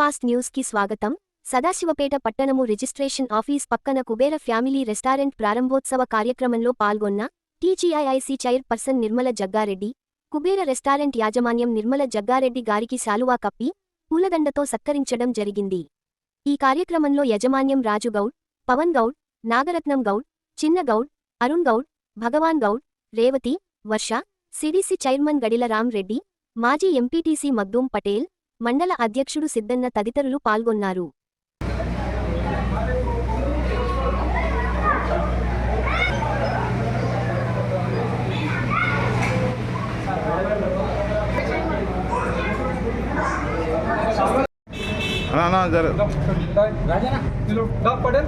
Fast న్యూస్కి స్వాగతం. సదాశివపేట పట్టణము రిజిస్ట్రేషన్ ఆఫీస్ పక్కన కుబేర ఫ్యామిలీ రెస్టారెంట్ ప్రారంభోత్సవ కార్యక్రమంలో పాల్గొన్న TGIIC chairperson Nirmala Jagga Reddy Kubera restaurant యాజమాన్యం నిర్మల జగ్గారెడ్డి గారికి శాలువా కప్పి పూలదండతో సత్కరించడం జరిగింది. ఈ కార్యక్రమంలో యజమాన్యం Raju Goud Pawan Goud Nagaratnam Goud Chinna Goud Arun Goud Bhagwan Goud Revathi Varsha C D C chairman Gadila Ram Reddy మాజీ M P T C Makhdoom Patel మండల అధ్యక్షుడు సిద్దన్న తదితరులు పాల్గొన్నారు రాజనా పడే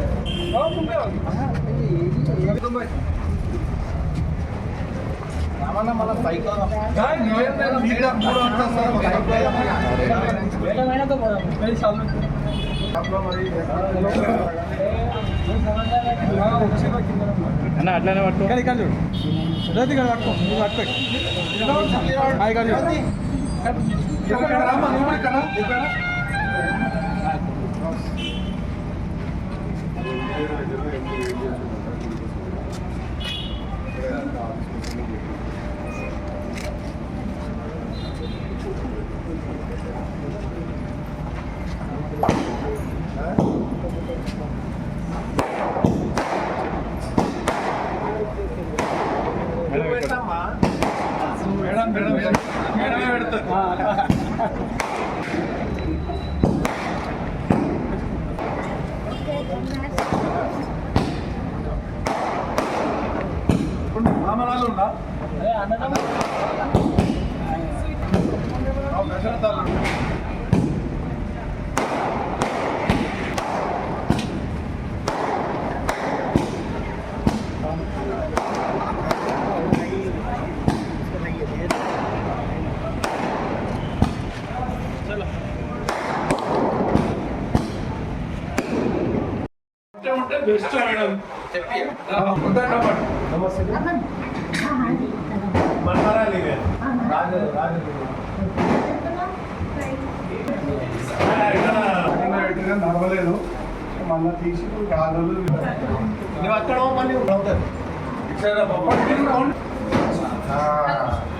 అన్న అట్లానే పట్టు ఇక్కడ ఇక్కడ చూడు రేతి ఇక్కడ పట్టుకో నువ్వు పట్టుకో ఆ, ఇక్కడ చూడు ఇక్కడ రామ్మా, నువ్వు కూడా ఇక్కడ రా. ఇక్కడ రా. మేడం మేడం మేడమే పెడతారు ఇప్పుడు మామలాలు ఉందా ఆ, దశరథాలు ఉందా? మేడం. నమస్తే నడవలేదు మళ్ళీ తీసి కాదు నువ్వు అక్కడ మళ్ళీ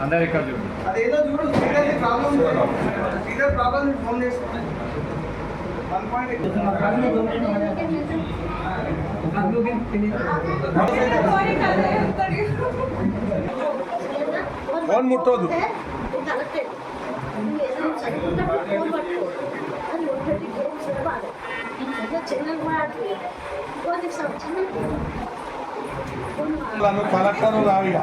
అందరు ఇక్కడ చూడు అదేదో చూడు ప్రాబ్లం ప్రాబ్లం ఫోన్ చేసుకోండి ఫోన్ ముట్టొద్దు. నువ్వు కలెక్టర్ రావిగా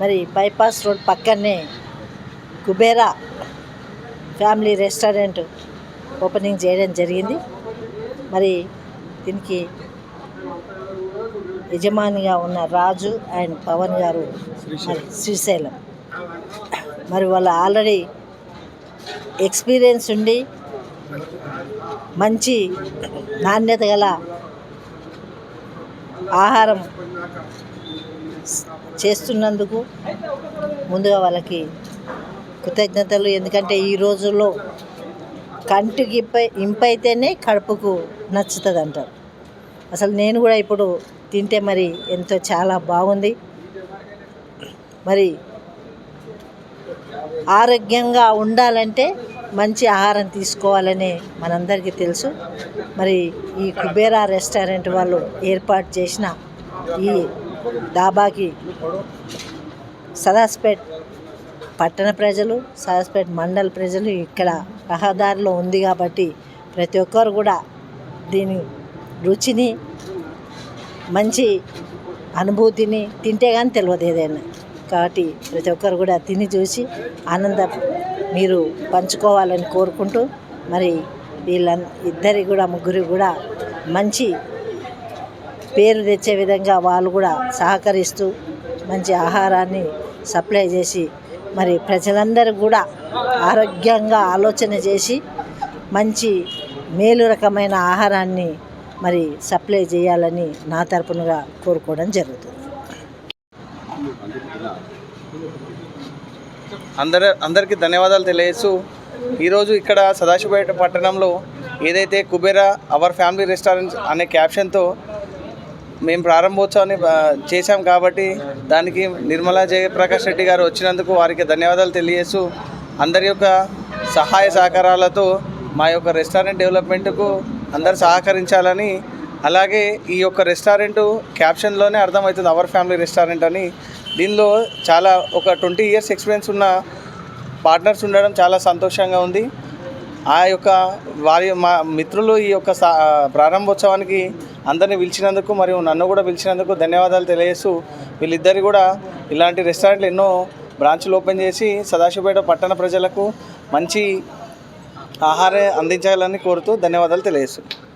మరి బైపాస్ రోడ్ పక్కనే కుబేరా ఫ్యామిలీ రెస్టారెంట్ ఓపెనింగ్ చేయడం జరిగింది. మరి దీనికి యజమానిగా ఉన్న రాజు అండ్ పవన్ గారు శ్రీశైలం. మరి వాళ్ళు ఆల్రెడీ ఎక్స్పీరియన్స్ ఉండి మంచి నాణ్యత గల ఆహారం చేస్తున్నందుకు ముందుగా వాళ్ళకి కృతజ్ఞతలు. ఎందుకంటే ఈ రోజుల్లో కంటికి ఇంపై ఇంపైతేనే కడుపుకు నచ్చుతుంది అంటారు అసలు నేను కూడా ఇప్పుడు తింటే మరి ఎంతో చాలా బాగుంది. మరి ఆరోగ్యంగా ఉండాలంటే మంచి ఆహారం తీసుకోవాలని మనందరికీ తెలుసు. మరి ఈ కుబేరా రెస్టారెంట్ వాళ్ళు ఏర్పాటు చేసిన ఈ డాబాకి సదాస్పేట్ పట్టణ ప్రజలు సదాస్పేట్ మండల ప్రజలు ఇక్కడ రహదారిలో ఉంది కాబట్టి ప్రతి ఒక్కరు కూడా దీని రుచిని మంచి అనుభూతిని తింటే కానీ తెలియదు ఏదైనా. కాబట్టి ప్రతి ఒక్కరు కూడా తిని చూసి ఆనంద మీరు పంచుకోవాలని కోరుకుంటూ మరి వీళ్ళ ఇద్దరి కూడా ముగ్గురు కూడా మంచి పేరు తెచ్చే విధంగా వాళ్ళు కూడా సహకరిస్తూ మంచి ఆహారాన్ని సప్లై చేసి మరి ప్రజలందరూ కూడా ఆరోగ్యంగా ఆలోచన చేసి మంచి మేలు రకమైన ఆహారాన్ని మరి సప్లై చేయాలని నా తరపునగా కోరుకోవడం జరుగుతుంది. అందరూ అందరికీ ధన్యవాదాలు తెలియజేస్తూ ఈరోజు ఇక్కడ సదాశివపేట పట్టణంలో ఏదైతే కుబేరా అవర్ ఫ్యామిలీ రెస్టారెంట్ అనే క్యాప్షన్తో మేము ప్రారంభోత్సవాన్ని చేశాం కాబట్టి దానికి నిర్మలా జయప్రకాష్ రెడ్డి గారు వచ్చినందుకు వారికి ధన్యవాదాలు తెలియజేస్తూ అందరి యొక్క సహాయ సహకారాలతో మా యొక్క రెస్టారెంట్ డెవలప్మెంట్కు అందరు సహకరించాలని అలాగే ఈ యొక్క రెస్టారెంట్ క్యాప్షన్లోనే అర్థమవుతుంది అవర్ ఫ్యామిలీ రెస్టారెంట్ అని. దీనిలో చాలా ఒక ట్వంటీ ఇయర్స్ ఎక్స్పీరియన్స్ ఉన్న పార్ట్నర్స్ ఉండడం చాలా సంతోషంగా ఉంది. ఆ యొక్క వారి మా మిత్రులు ఈ యొక్క సా- ప్రారంభోత్సవానికి అందరిని పిలిచినందుకు మరియు నన్ను కూడా పిలిచినందుకు ధన్యవాదాలు తెలియజేస్తూ వీళ్ళిద్దరు కూడా ఇలాంటి రెస్టారెంట్లు ఎన్నో బ్రాంచ్లు ఓపెన్ చేసి సదాశివపేట పట్టణ ప్రజలకు మంచి ఆహారం అందించాలని కోరుతూ ధన్యవాదాలు తెలియజేస్తున్నాను